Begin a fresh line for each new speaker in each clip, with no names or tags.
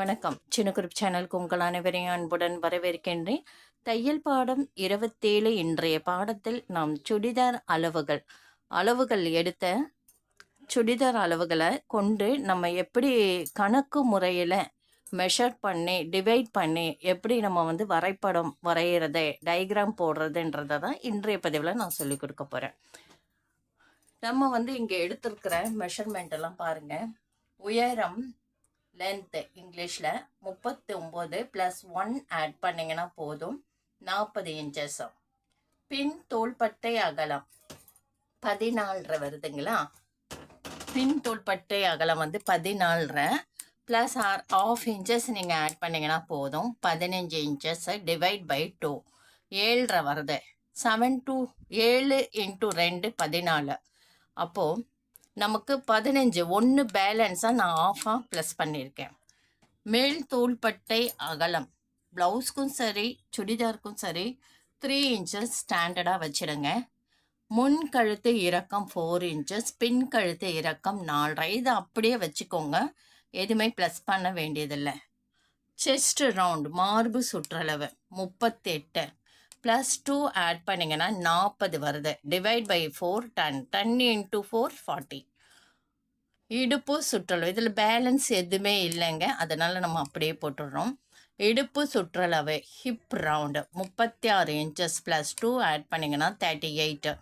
வணக்கம். சின்ன குரூப் சேனலுக்கு உங்கள் அனைவரையும் அன்புடன் வரவேற்கின்றேன். தையல் பாடம் இருபத்தேழு இன்றைய பாடத்தில் நாம் சுடிதார் அளவுகள். அளவுகள் எடுத்த சுடிதார் அளவுகளை கொண்டு நம்ம எப்படி கணக்கு முறையில் மெஷர் பண்ணி டிவைட் பண்ணி எப்படி நம்ம வந்து வரைபடம் வரைகிறது டயக்ராம் போடுறதுன்றதை தான் இன்றைய பதிவில் நான் சொல்லிக் கொடுக்க போகிறேன் நம்ம வந்து இங்கே எடுத்திருக்கிற மெஷர்மெண்ட் எல்லாம் பாருங்கள் உயரம் லென்த்து இங்கிலீஷில் முப்பத்தி ஒம்பது ப்ளஸ் ஒன் ஆட் பண்ணிங்கன்னா போதும். நாற்பது இன்ச்சஸ் பின் தோள்பட்டை அகலம். பதினாலரை வருதுங்களா? பின் தோள்பட்டை அகலம் வந்து பதினாலரை ப்ளஸ் ஆர் ஆஃப் இன்ச்சஸ் நீங்கள் ஆட் பண்ணிங்கன்னா போதும். பதினஞ்சு இன்ச்சஸ் டிவைட் பை டூ ஏழரை வருது. செவன் டூ ஏழு இன்ட்டு ரெண்டு பதினாலு. அப்போது நமக்கு பதினஞ்சு ஒன்று பேலன்ஸாக நான் ஆஃபாக ப்ளஸ் பண்ணியிருக்கேன். மேல் தோள்பட்டை அகலம். ப்ளவுஸ்க்கும் சரி சுடிதாருக்கும் சரி த்ரீ இன்ச்சஸ் ஸ்டாண்டர்டாக வச்சிடுங்க. முன் கழுத்து இறக்கம் ஃபோர் இன்ச்சஸ் பின் கழுத்து இறக்கம் நாலரை. இதை அப்படியே வச்சுக்கோங்க. எதுவுமே ப்ளஸ் பண்ண வேண்டியதில்லை. செஸ்ட் ரவுண்ட் மார்பு சுற்றளவு முப்பத்தெட்டு. ப்ளஸ் டூ ஆட் பண்ணிங்கன்னா நாற்பது வருது. Divide by four ten ten into four forty இடுப்பு சுற்றளவு. இதில் பேலன்ஸ் எதுவுமே இல்லைங்க. அதனால் நம்ம அப்படியே போட்டுடுறோம். இடுப்பு சுற்றளவு ஹிப் ரவுண்டு முப்பத்தி ஆறு இன்ச்சஸ் ப்ளஸ் டூ ஆட் பண்ணிங்கன்னா thirty eight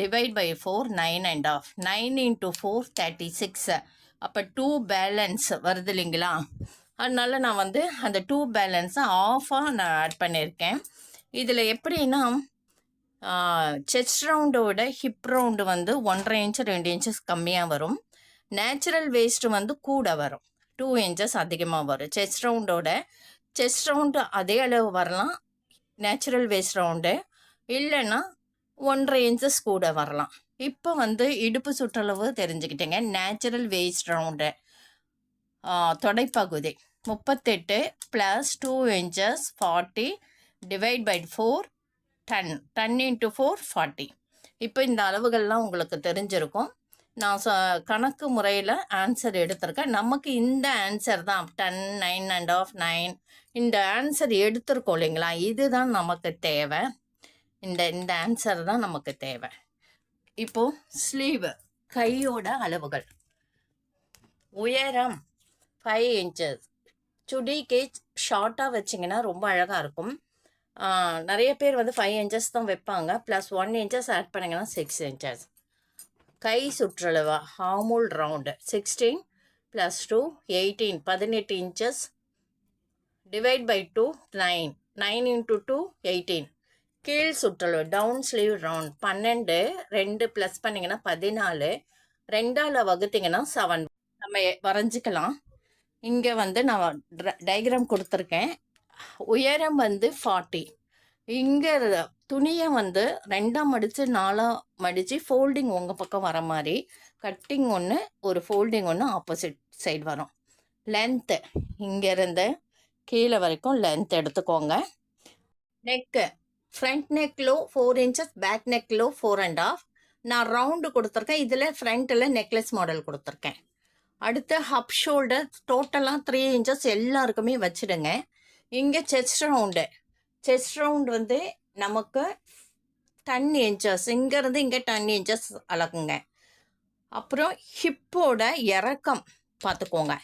divide by four nine and half nine into four thirty six அப்போ டூ பேலன்ஸ் வருது இல்லைங்களா? அதனால் நான் வந்து அந்த டூ பேலன்ஸை ஆஃபாக நான் ஆட் பண்ணியிருக்கேன். இதில் எப்படின்னா செஸ்ட் ரவுண்டோட ஹிப் ரவுண்டு வந்து ஒன்றரை இன்ச் ரெண்டு இன்ச்சஸ் கம்மியாக வரும். நேச்சுரல் வேஸ்ட்டு வந்து கூட வரும். டூ இன்ச்சஸ் அதிகமாக வரும். செஸ்ட் ரவுண்டோட செஸ்ட் ரவுண்டு அதே அளவு வரலாம். நேச்சுரல் வேஸ்ட் ரவுண்டு இல்லைன்னா ஒன்றரை இன்ச்சஸ் கூட வரலாம். இப்போ வந்து இடுப்பு சுற்றளவு தெரிஞ்சுக்கிட்டேங்க. நேச்சுரல் வேஸ்ட் ரவுண்டு தொடைப்பகுதி. முப்பத்தெட்டு plus two inches forty divide by four ten ten into four forty இப்போ இந்த அளவுகள்லாம் உங்களுக்கு தெரிஞ்சிருக்கும். நான் சொ கணக்கு முறையில் ஆன்சர் எடுத்திருக்கேன். நமக்கு இந்த ஆன்சர் தான். Ten nine and half nine இந்த ஆன்சர் எடுத்திருக்கோம் இல்லைங்களா? இதுதான் நமக்கு தேவை. இந்த இந்த ஆன்சர் தான் நமக்கு தேவை. இப்போது ஸ்லீவ் கையோட அளவுகள். உயரம் ஃபைவ் இன்ச்சஸ் சுடி கேஜ் ஷார்ட்டாக வச்சிங்கன்னா ரொம்ப அழகாக இருக்கும். நிறைய பேர் வந்து ஃபைவ் இன்ச்சஸ் தான் வைப்பாங்க. ப்ளஸ் ஒன் இன்ச்சஸ் ஆட் பண்ணிங்கன்னா சிக்ஸ் இன்ச்சஸ் கை சுற்றளவா armhole round sixteen plus two eighteen பதினெட்டு inches divide by two nine nine into two eighteen கீழ் சுற்றளவு டவுன் ஸ்லீவ் ரவுண்ட் பன்னெண்டு ரெண்டு ப்ளஸ் பண்ணிங்கன்னா பதினாலு. ரெண்டால் வகுத்திங்கன்னா செவன் நம்ம வரைஞ்சிக்கலாம். இங்கே வந்து நான் டயக்ராம் கொடுத்துருக்கேன். உயரம் வந்து ஃபார்ட்டி இங்கே துணியை வந்து ரெண்டாக மடித்து நாலாக மடித்து ஃபோல்டிங் உங்கள் பக்கம் வர மாதிரி கட்டிங் ஒன்று ஒரு ஃபோல்டிங் ஒன்று ஆப்போசிட் சைடு வரும். லென்த்து இங்கேருந்து கீழே வரைக்கும் லென்த் எடுத்துக்கோங்க. Neck front neck low four inches back neck low four and half நான் ரவுண்டு கொடுத்துருக்கேன். இதில் ஃப்ரண்ட்டில் நெக்லஸ் மாடல் கொடுத்துருக்கேன். அடுத்து ஹப் ஷோல்டர் டோட்டலாக த்ரீ இன்ச்சஸ் எல்லாருக்குமே வச்சுடுங்க. இங்கே செஸ்ட் ரவுண்டு செஸ்ட் ரவுண்ட் வந்து நமக்கு டென் இன்ச்சஸ் இங்கேருந்து இங்கே டென் இன்ச்சஸ் அளக்குங்க. அப்புறம் ஹிப்போட இறக்கம் பார்த்துக்கோங்க.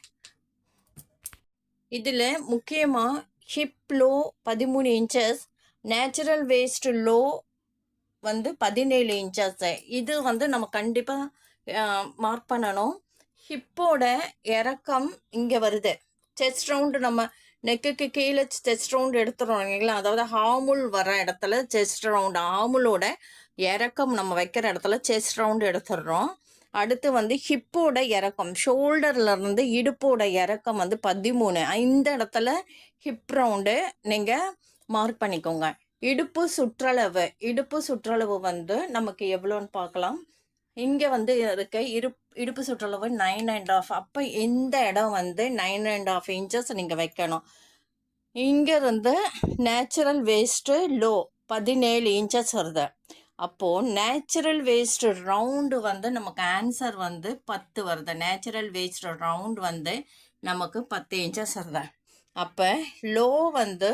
இதில் முக்கியமாக ஹிப் லோ பதிமூணு இன்ச்சஸ் நேச்சுரல் வேஸ்ட் லோ வந்து பதினேழு இன்ச்சஸ் இது வந்து நம்ம கண்டிப்பாக மார்க் பண்ணணும். ஹிப்போட இறக்கம் இங்கே வருது. செஸ்ட் ரவுண்டு நம்ம நெக்குக்கு கீழே செஸ்ட் ரவுண்ட் எடுத்துகிறோம் இல்லைங்களா அதாவது ஹாமுல் வர இடத்துல செஸ்ட் ரவுண்டு ஆமுலோட இறக்கம் நம்ம வைக்கிற இடத்துல செஸ்ட் ரவுண்டு எடுத்துடுறோம். அடுத்து வந்து ஹிப்போட இறக்கம் ஷோல்டர்லேருந்து இடுப்போட இறக்கம் வந்து பதிமூணு. இந்த இடத்துல ஹிப் ரவுண்டு நீங்கள் மார்க் பண்ணிக்கோங்க. இடுப்பு சுற்றளவு இடுப்பு சுற்றளவு வந்து நமக்கு எவ்வளோன்னு பார்க்கலாம். இங்கே வந்து இருக்க இரு இடுப்பு சுற்றளவு நைன் அண்ட் ஆஃப் அப்போ இந்த இடம் வந்து நைன் அண்ட் ஆஃப் இன்ச்சஸ் நீங்கள் வைக்கணும். இங்கேருந்து நேச்சுரல் வேஸ்ட்டு லோ பதினேழு இன்ச்சஸ் வருது. அப்போது நேச்சுரல் வேஸ்ட் ரவுண்டு வந்து நமக்கு ஆன்சர் வந்து பத்து வருது. நேச்சுரல் வேஸ்ட் ரவுண்ட் வந்து நமக்கு பத்து இன்ச்சஸ் வருது. அப்போ லோ வந்து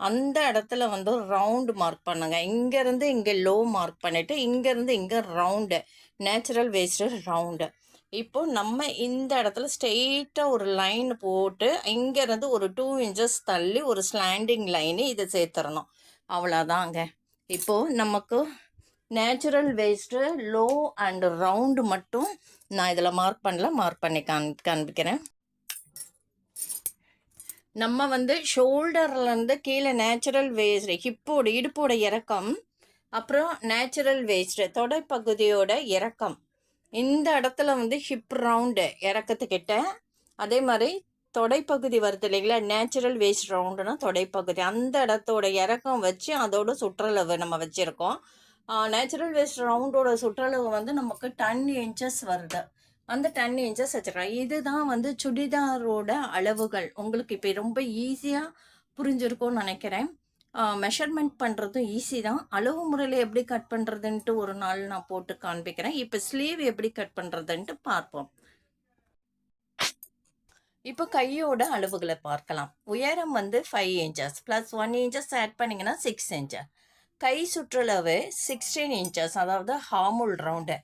அந்த இடத்துல வந்து ரவுண்டு மார்க் பண்ணுங்க. இங்கேருந்து இங்கே லோ மார்க் பண்ணிவிட்டு இங்கேருந்து இங்கே ரவுண்டு நேச்சுரல் வேஸ்ட்டு ரவுண்டு இப்போ நம்ம இந்த இடத்துல ஸ்ட்ரெயிட்டாக ஒரு லைன் போட்டு இங்கேருந்து ஒரு டூ இன்ச்சஸ் தள்ளி ஒரு ஸ்லாண்டிங் லைனு இதை சேர்த்துறணும் அவ்வளோதாங்க இப்போது நமக்கு natural waist low and round மட்டும் நான் இதில் மார்க் பண்ணல மார்க் பண்ணி காண் காண்பிக்கிறேன். நம்ம வந்து ஷோல்டர்லேருந்து கீழே நேச்சுரல் வேஸ்ட் ஹிப்போட இடுப்போட இறக்கம் அப்புறம் நேச்சுரல் வேஸ்ட்டு தொடைப்பகுதியோட இறக்கம். இந்த இடத்துல வந்து ஹிப் ரவுண்டு இறக்கத்துக்கிட்ட. அதே மாதிரி தொடைப்பகுதி வருது இல்லைங்களா? நேச்சுரல் வேஸ்ட் ரவுண்டுனா தொடைப்பகுதி. அந்த இடத்தோட இறக்கம் வச்சு அதோட சுற்றளவு நம்ம வச்சுருக்கோம். நேச்சுரல் வேஸ்ட் ரவுண்டோட சுற்றளவு வந்து நமக்கு டென் இன்ச்சஸ் வருது. அந்த டென் இன்ச்சஸ் வச்சுருக்கோம். இதுதான் வந்து சுடிதாரோட அளவுகள். உங்களுக்கு இப்போ ரொம்ப ஈஸியாக புரிஞ்சிருக்கும்னு நினைக்கிறேன். மெஷர்மெண்ட் பண்ணுறதும் ஈஸி தான். அளவு முறையில் எப்படி கட் பண்ணுறதுன்ட்டு ஒரு நாள் நான் போட்டு காண்பிக்கிறேன். இப்போ ஸ்லீவ் எப்படி கட் பண்ணுறதுன்ட்டு பார்ப்போம். இப்போ கையோட அளவுகளை பார்க்கலாம். உயரம் வந்து five inches plus one inches add பண்ணிங்கன்னா சிக்ஸ் இன்ச்சஸ் கை சுற்றளவு சிக்ஸ்டீன் இன்ச்சஸ் அதாவது armhole round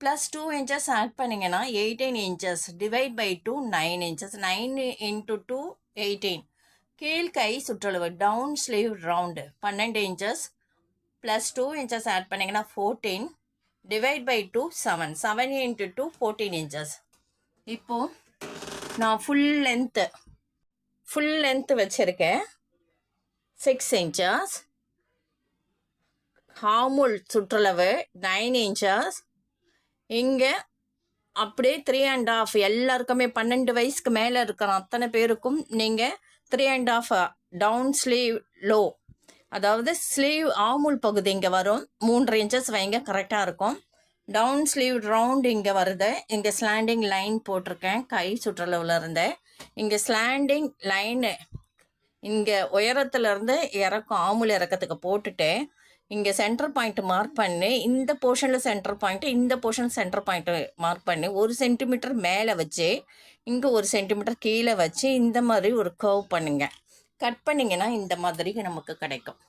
plus two inches add பண்ணிங்கன்னா eighteen inches divide by two nine inches nine into two eighteen கீழ் கை சுற்றளவு டவுன் ஸ்லீவ் ரவுண்டு பன்னெண்டு inches plus two inches add பண்ணிங்கன்னா fourteen divide by two seven seven into two fourteen inches இப்போது நான் full length full length வச்சுருக்கேன். Six inches ஹாமுல் சுற்றளவு nine inches இங்கே அப்படியே த்ரீ அண்ட் ஆஃப் எல்லாருக்குமே பன்னெண்டு வயசுக்கு மேலே இருக்கிற அத்தனை பேருக்கும் நீங்கள் three and half down sleeve low அதாவது ஸ்லீவ் ஆமுல் பகுதி இங்கே வரும். மூன்று இன்ச்சஸ் வைங்க கரெக்டாக இருக்கும். டவுன் ஸ்லீவ் ரவுண்ட் இங்கே வருது. இங்கே ஸ்லாண்டிங் லைன் போட்டிருக்கேன். கை சுற்றளவில் இருந்து. இங்கே ஸ்லாண்டிங் லைனு இங்கே உயரத்துலேருந்து இறக்கம் ஆமுல் இறக்கத்துக்கு போட்டுட்டு இங்கே சென்டர் பாயிண்ட் மார்க் பண்ணி இந்த போர்ஷனில் சென்டர் பாயிண்ட்டு இந்த போர்ஷன் சென்டர் பாயிண்ட்டு மார்க் பண்ணி. ஒரு சென்டிமீட்டர் மேலே வச்சு இங்கே ஒரு சென்டிமீட்டர் கீழே வச்சு இந்த மாதிரி ஒரு கர்வ் பண்ணுங்க. கட் பண்ணிங்கன்னா இந்த மாதிரி நமக்கு கிடைக்கும்.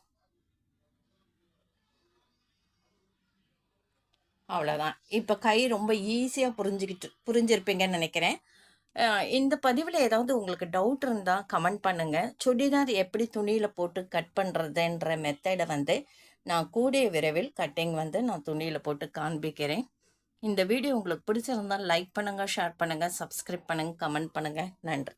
அவ்வளோதான் இப்போ கை ரொம்ப ஈஸியாக புரிஞ்சுக்கிட்டு புரிஞ்சிருப்பீங்கன்னு நினைக்கிறேன். இந்த பதிவில் ஏதாவது உங்களுக்கு டவுட் இருந்தால் கமெண்ட் பண்ணுங்கள் சுடிதார் எப்படி துணியில் போட்டு கட் பண்ணுறதுன்ற மெத்தடை வந்து நான் கூடிய விரைவில் கட்டிங் வந்து நான் துணியில் போட்டு காண்பிக்கிறேன். இந்த வீடியோ உங்களுக்கு பிடிச்சிருந்தால் லைக் பண்ணுங்கள் ஷேர் பண்ணுங்கள் சப்ஸ்கிரைப் பண்ணுங்கள் கமெண்ட் பண்ணுங்கள் நன்றி.